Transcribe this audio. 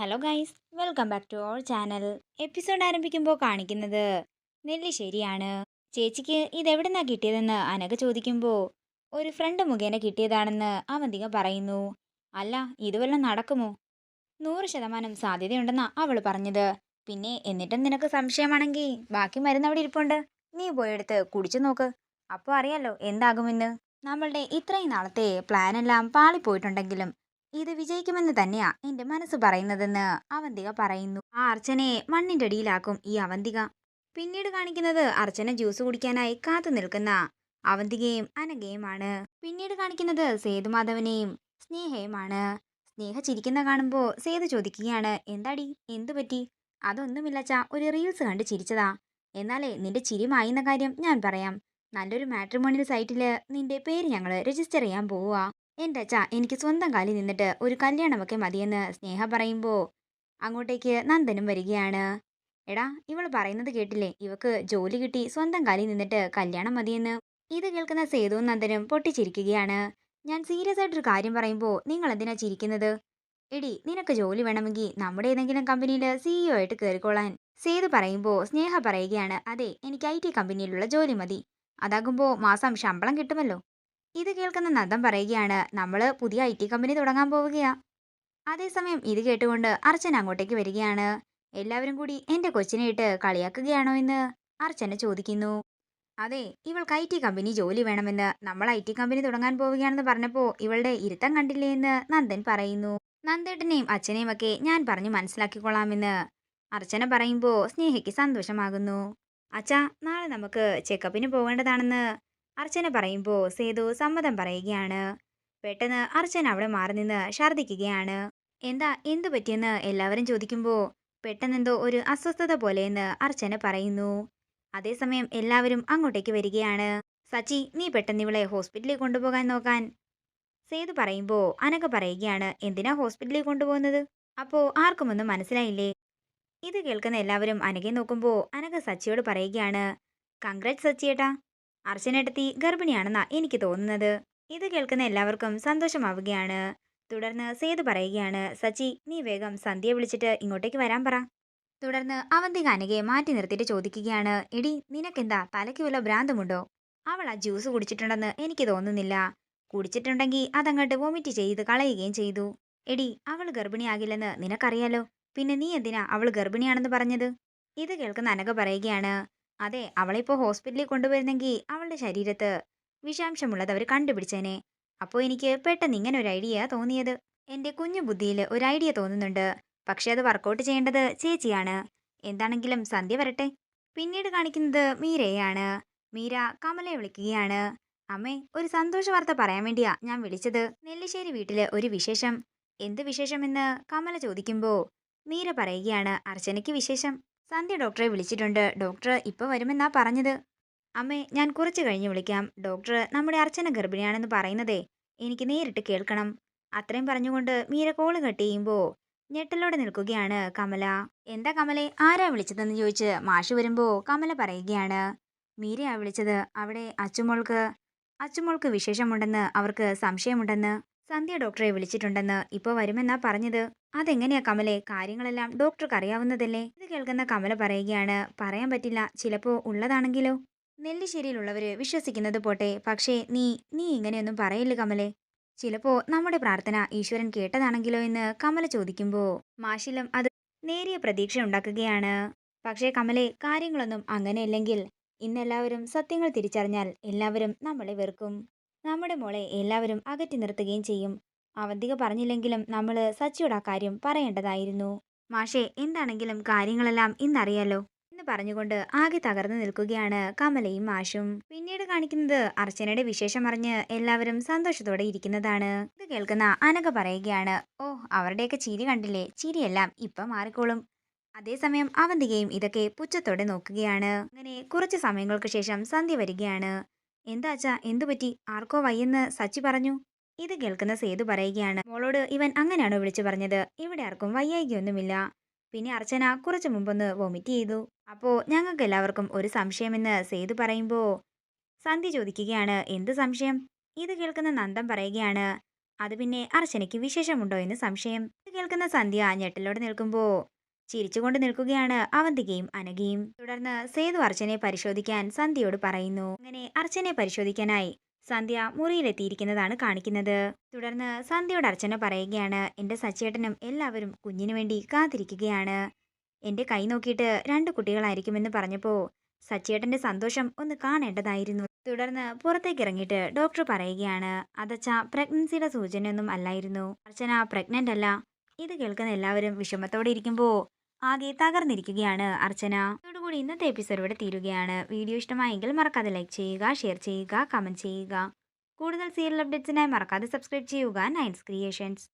Hello guys welcome back to our channel episode ആരംഭിക്കുമ്പോൾ കാണിക്കുന്നത് നെല്ലി ശരിയാണ്. ചേച്ചിക്ക് ഇതെവിടുന്നാ കിട്ടിയതെന്ന് അനക ചോദിക്കുമ്പോൾ ഒരു ഫ്രണ്ട് മുഖേന കിട്ടിയതാണെന്ന് അവന്തിക പറയുന്നു. അല്ല ഇത് വല്ലതും നടക്കുമോ? നൂറ് ശതമാനം സാധ്യതയുണ്ടെന്നാ അവൾ പറഞ്ഞത്. പിന്നെ എന്നിട്ടും നിനക്ക് സംശയമാണെങ്കിൽ ബാക്കി മരുന്ന് അവിടെ ഇരിപ്പുണ്ട്. നീ പോയെടുത്ത് കുടിച്ചു നോക്ക്. അപ്പോൾ അറിയാലോ എന്താകുമെന്ന്. നമ്മളുടെ ഇത്രയും നാളത്തെ പ്ലാനെല്ലാം പാളിപ്പോയിട്ടുണ്ടെങ്കിലും ഇത് വിജയിക്കുമെന്ന് തന്നെയാ എന്റെ മനസ്സ് പറയുന്നതെന്ന് അവന്തിക പറയുന്നു. ആ അർച്ചനയെ മണ്ണിന്റെ അടിയിലാക്കും ഈ അവന്തിക. പിന്നീട് കാണിക്കുന്നത് അർച്ചന ജ്യൂസ് കുടിക്കാനായി കാത്തു നിൽക്കുന്ന അവന്തികയും അനഘയുമാണ്. പിന്നീട് കാണിക്കുന്നത് സേതുമാധവനെയും സ്നേഹയുമാണ്. സ്നേഹ ചിരിക്കുന്ന കാണുമ്പോൾ സേതു ചോദിക്കുകയാണ് എന്താടി? എന്തു പറ്റി? അതൊന്നുമില്ലച്ച ഒരു റീൽസ് കണ്ട് ചിരിച്ചതാ. എന്നാലേ നിന്റെ ചിരി മായുന്ന കാര്യം ഞാൻ പറയാം. നല്ലൊരു മാട്രിമോണിയൽ സൈറ്റിൽ നിന്റെ പേര് ഞങ്ങൾ രജിസ്റ്റർ ചെയ്യാൻ പോവുക. എന്റെ അച്ഛ എനിക്ക് സ്വന്തം കാലിൽ നിന്നിട്ട് ഒരു കല്യാണമൊക്കെ മതിയെന്ന് സ്നേഹ പറയുമ്പോൾ അങ്ങോട്ടേക്ക് നന്ദനും വരികയാണ്. എടാ ഇവൾ പറയുന്നത് കേട്ടില്ലേ? ഇവക്ക് ജോലി കിട്ടി സ്വന്തം കാലിൽ നിന്നിട്ട് കല്യാണം മതിയെന്ന്. ഇത് കേൾക്കുന്ന സേതുവും നന്ദനും പൊട്ടിച്ചിരിക്കുകയാണ്. ഞാൻ സീരിയസ് ആയിട്ടൊരു കാര്യം പറയുമ്പോൾ നിങ്ങൾ എന്തിനാ ചിരിക്കുന്നത്? എടി നിനക്ക് ജോലി വേണമെങ്കിൽ നമ്മുടെ ഏതെങ്കിലും കമ്പനിയിൽ സിഇഒ ആയിട്ട് കയറിക്കോളാൻ സേതു പറയുമ്പോൾ സ്നേഹ പറയുകയാണ്. അതെ എനിക്ക് ഐ ടി കമ്പനിയിലുള്ള ജോലി മതി. അതാകുമ്പോൾ മാസം ശമ്പളം കിട്ടുമല്ലോ. ഇത് കേൾക്കുന്ന നന്ദൻ പറയുകയാണ് നമ്മൾ പുതിയ ഐ ടി കമ്പനി തുടങ്ങാൻ പോവുകയാ. അതേസമയം ഇത് കേട്ടുകൊണ്ട് അർച്ചന അങ്ങോട്ടേക്ക് വരികയാണ്. എല്ലാവരും കൂടി എന്റെ കൊച്ചിനെ ഇട്ട് കളിയാക്കുകയാണോ എന്ന് അർച്ചന ചോദിക്കുന്നു. അതെ ഇവൾക്ക് ഐ ടി കമ്പനി ജോലി വേണമെന്ന്. നമ്മൾ ഐ ടി കമ്പനി തുടങ്ങാൻ പോവുകയാണെന്ന് പറഞ്ഞപ്പോൾ ഇവളുടെ ഇരുത്തം കണ്ടില്ലേ എന്ന് നന്ദൻ പറയുന്നു. നന്ദേട്ടനെയും അച്ഛനെയും ഒക്കെ ഞാൻ പറഞ്ഞു മനസ്സിലാക്കിക്കൊള്ളാമെന്ന് അർച്ചന പറയുമ്പോൾ സ്നേഹയ്ക്ക് സന്തോഷമാകുന്നു. അച്ഛാ നാളെ നമുക്ക് ചെക്കപ്പിന് പോകേണ്ടതാണെന്ന് അർച്ചന പറയുമ്പോൾ സേതു സമ്മതം പറയുകയാണ്. പെട്ടെന്ന് അർച്ചന അവിടെ മാറി നിന്ന് ഛർദ്ദിക്കുകയാണ്. എന്താ എന്തു പറ്റിയെന്ന് എല്ലാവരും ചോദിക്കുമ്പോൾ പെട്ടെന്നെന്തോ ഒരു അസ്വസ്ഥത പോലെയെന്ന് അർച്ചന പറയുന്നു. അതേസമയം എല്ലാവരും അങ്ങോട്ടേക്ക് വരികയാണ്. സച്ചി നീ പെട്ടെന്ന് ഇവളെ ഹോസ്പിറ്റലിൽ കൊണ്ടുപോകാൻ നോക്കാൻ. സേതു പറയുമ്പോൾ അനക പറയുകയാണ് എന്തിനാ ഹോസ്പിറ്റലിൽ കൊണ്ടുപോകുന്നത്? അപ്പോൾ ആർക്കുമൊന്നും മനസ്സിലായില്ലേ? ഇത് കേൾക്കുന്ന എല്ലാവരും അനകെ നോക്കുമ്പോൾ അനക സച്ചിയോട് പറയുകയാണ് കൺഗ്രാറ്റ് സച്ചിയേട്ടാ. അർച്ചനേട്ടത്തി ഗർഭിണിയാണെന്നാ എനിക്ക് തോന്നുന്നത്. ഇത് കേൾക്കുന്ന എല്ലാവർക്കും സന്തോഷമാവുകയാണ്. തുടർന്ന് സേതു പറയുകയാണ് സച്ചി നീ വേഗം സന്ധ്യയെ വിളിച്ചിട്ട് ഇങ്ങോട്ടേക്ക് വരാൻ പറ. തുടർന്ന് അവന്തിക കാനകയെ മാറ്റി നിർത്തിയിട്ട് ചോദിക്കുകയാണ് എടി നിനക്കെന്താ തലയ്ക്ക് വല്ല ഭ്രാന്തമുണ്ടോ? അവൾ ആ ജ്യൂസ് കുടിച്ചിട്ടുണ്ടെന്ന് എനിക്ക് തോന്നുന്നില്ല. കുടിച്ചിട്ടുണ്ടെങ്കിൽ അതങ്ങോട്ട് വോമിറ്റ് ചെയ്ത് കളയുകയും ചെയ്തു. എടി അവൾ ഗർഭിണിയാകില്ലെന്ന് നിനക്കറിയാലോ? പിന്നെ നീ എന്തിനാ അവൾ ഗർഭിണിയാണെന്ന് പറഞ്ഞത്? ഇത് കേൾക്കുന്ന അനക പറയുകയാണ് അതെ അവളിപ്പോൾ ഹോസ്പിറ്റലിൽ കൊണ്ടുവരുന്നെങ്കിൽ അവളുടെ ശരീരത്ത് വിഷാംശമുള്ളത് അവർ കണ്ടുപിടിച്ചേനെ. അപ്പോൾ എനിക്ക് പെട്ടെന്ന് ഇങ്ങനെ ഒരു ഐഡിയ തോന്നിയത്. എന്റെ കുഞ്ഞു ബുദ്ധിയിൽ ഒരു ഐഡിയ തോന്നുന്നുണ്ട്. പക്ഷേ അത് വർക്കൗട്ട് ചെയ്യേണ്ടത് ചേച്ചിയാണ്. എന്താണെങ്കിലും സന്ധ്യ വരട്ടെ. പിന്നീട് കാണിക്കുന്നത് മീരയാണ് മീര കമലയെ വിളിക്കുകയാണ്. അമ്മേ ഒരു സന്തോഷ വാർത്ത പറയാൻ വേണ്ടിയാ ഞാൻ വിളിച്ചത്. നെല്ലിശ്ശേരി വീട്ടിൽ ഒരു വിശേഷം. എന്ത് വിശേഷമെന്ന് കമല ചോദിക്കുമ്പോൾ മീര പറയുകയാണ് അർച്ചനയ്ക്ക് വിശേഷം. സന്ധ്യ ഡോക്ടറെ വിളിച്ചിട്ടുണ്ട്. ഡോക്ടർ ഇപ്പോൾ വരുമെന്നാ പറഞ്ഞത്. അമ്മേ ഞാൻ കുറച്ച് കഴിഞ്ഞ് വിളിക്കാം. ഡോക്ടർ നമ്മുടെ അർച്ചന ഗർഭിണിയാണെന്ന് പറയുന്നതേ എനിക്ക് നേരിട്ട് കേൾക്കണം. അത്രയും പറഞ്ഞുകൊണ്ട് മീര കോൾ കട്ട് ചെയ്യുമ്പോൾ ഞെട്ടലോടെ നിൽക്കുകയാണ് കമല. എന്താ കമലെ ആരാ വിളിച്ചതെന്ന് ചോദിച്ച് മാഷ് വരുമ്പോൾ കമല പറയുകയാണ്. മീരയാ വിളിച്ചത്. അവിടെ അച്ചുമോൾക്ക് അച്ചുമോൾക്ക് വിശേഷമുണ്ടെന്ന് അവർക്ക് സംശയമുണ്ടെന്ന് സന്ധ്യ ഡോക്ടറെ വിളിച്ചിട്ടുണ്ടെന്ന് ഇപ്പോൾ വരുമെന്നാ പറഞ്ഞത്. അതെങ്ങനെയാ കമലെ? കാര്യങ്ങളെല്ലാം ഡോക്ടർക്ക് അറിയാവുന്നതല്ലേ? ഇത് കേൾക്കുന്ന കമല പറയുകയാണ് പറയാൻ പറ്റില്ല ചിലപ്പോൾ ഉള്ളതാണെങ്കിലോ? നെല്ലിശ്ശേരിയിലുള്ളവര് വിശ്വസിക്കുന്നത് പോട്ടെ പക്ഷേ നീ നീ ഇങ്ങനെയൊന്നും പറയില്ല കമലെ? ചിലപ്പോ നമ്മുടെ പ്രാർത്ഥന ഈശ്വരൻ കേട്ടതാണെങ്കിലോ എന്ന് കമല ചോദിക്കുമ്പോൾ മാഷിലും അത് നേരിയ പ്രതീക്ഷ ഉണ്ടാക്കുകയാണ്. പക്ഷേ കമലെ കാര്യങ്ങളൊന്നും അങ്ങനെയല്ലെങ്കിൽ ഇന്നെല്ലാവരും സത്യങ്ങൾ തിരിച്ചറിഞ്ഞാൽ എല്ലാവരും നമ്മളെ വെറുക്കും. നമ്മുടെ മോളെ എല്ലാവരും അകറ്റി നിർത്തുകയും ചെയ്യും. അവന്തിക പറഞ്ഞില്ലെങ്കിലും നമ്മൾ സച്ചിയുടെ ആ കാര്യം പറയേണ്ടതായിരുന്നു. മാഷേ എന്താണെങ്കിലും കാര്യങ്ങളെല്ലാം ഇന്നറിയാലോ. എന്ന് പറഞ്ഞുകൊണ്ട് ആകെ തകർന്നു നിൽക്കുകയാണ് കമലയും മാഷും. പിന്നീട് കാണിക്കുന്നത് അർച്ചനയുടെ വിശേഷം അറിഞ്ഞ് എല്ലാവരും സന്തോഷത്തോടെ ഇരിക്കുന്നതാണ്. ഇത് കേൾക്കുന്ന അനക പറയുകയാണ് ഓ അവരുടെയൊക്കെ ചിരി കണ്ടില്ലേ? ചിരിയെല്ലാം ഇപ്പം മാറിക്കോളും. അതേസമയം അവന്തികയും ഇതൊക്കെ പുച്ഛത്തോടെ നോക്കുകയാണ്. അങ്ങനെ കുറച്ച് സമയങ്ങൾക്ക് ശേഷം സന്ധ്യ വരികയാണ്. എന്താച്ചാ എന്തുപറ്റി? എന്തു പറ്റി ആർക്കോ വയ്യെന്ന് സച്ചി പറഞ്ഞു. ഇത് കേൾക്കുന്ന സേതു പറയുകയാണ് മോളോട് ഇവൻ അങ്ങനെയാണോ വിളിച്ചു പറഞ്ഞത്? ഇവിടെ ആർക്കും വയ്യായികയൊന്നുമില്ല. പിന്നെ അർച്ചന കുറച്ചു മുമ്പൊന്ന് വോമിറ്റ് ചെയ്തു. അപ്പോൾ ഞങ്ങൾക്ക് എല്ലാവർക്കും ഒരു സംശയമെന്ന് സേതു പറയുമ്പോൾ സന്ധ്യ ചോദിക്കുകയാണ് എന്ത് സംശയം? ഇത് കേൾക്കുന്ന നന്ദം പറയുകയാണ് അത് പിന്നെ അർച്ചനയ്ക്ക് വിശേഷമുണ്ടോ എന്ന് സംശയം. ഇത് കേൾക്കുന്ന സന്ധ്യ ഞെട്ടലോടെ നിൽക്കുമ്പോൾ ചിരിച്ചുകൊണ്ട് നിൽക്കുകയാണ് അവന്തികയും അനഘയും. തുടർന്ന് സേതു അർച്ചനെ പരിശോധിക്കാൻ സന്ധ്യയോട് പറയുന്നു. അങ്ങനെ അർച്ചനെ പരിശോധിക്കാനായി സന്ധ്യ മുറിയിലെത്തിയിരിക്കുന്നതാണ് കാണിക്കുന്നത്. തുടർന്ന് സന്ധ്യയോട് അർച്ചന പറയുകയാണ് എന്റെ സച്ചേട്ടനും എല്ലാവരും കുഞ്ഞിനു വേണ്ടി കാത്തിരിക്കുകയാണ്. എന്റെ കൈ നോക്കിയിട്ട് രണ്ട് കുട്ടികളായിരിക്കുമെന്ന് പറഞ്ഞപ്പോൾ സച്ചേട്ടന്റെ സന്തോഷം ഒന്ന് കാണേണ്ടതായിരുന്നു. തുടർന്ന് പുറത്തേക്ക് ഇറങ്ങിയിട്ട് ഡോക്ടർ പറയുകയാണ് അതച്ച പ്രഗ്നൻസിയുടെ സൂചനയൊന്നും അല്ലായിരുന്നു. അർച്ചന പ്രഗ്നന്റ് അല്ല. ഇത് കേൾക്കുന്ന എല്ലാവരും വിഷമത്തോടെ ഇരിക്കുമ്പോൾ ആകെ തകർന്നിരിക്കുകയാണ് അർച്ചന. ഇതോടുകൂടി ഇന്നത്തെ എപ്പിസോഡ് ഇവിടെ തീരുകയാണ്. വീഡിയോ ഇഷ്ടമായെങ്കിൽ മറക്കാതെ ലൈക്ക് ചെയ്യുക ഷെയർ ചെയ്യുക കമന്റ് ചെയ്യുക. കൂടുതൽ സീരിയൽ അപ്ഡേറ്റ്സിനായി മറക്കാതെ സബ്സ്ക്രൈബ് ചെയ്യുക. നയൻസ് ക്രിയേഷൻസ്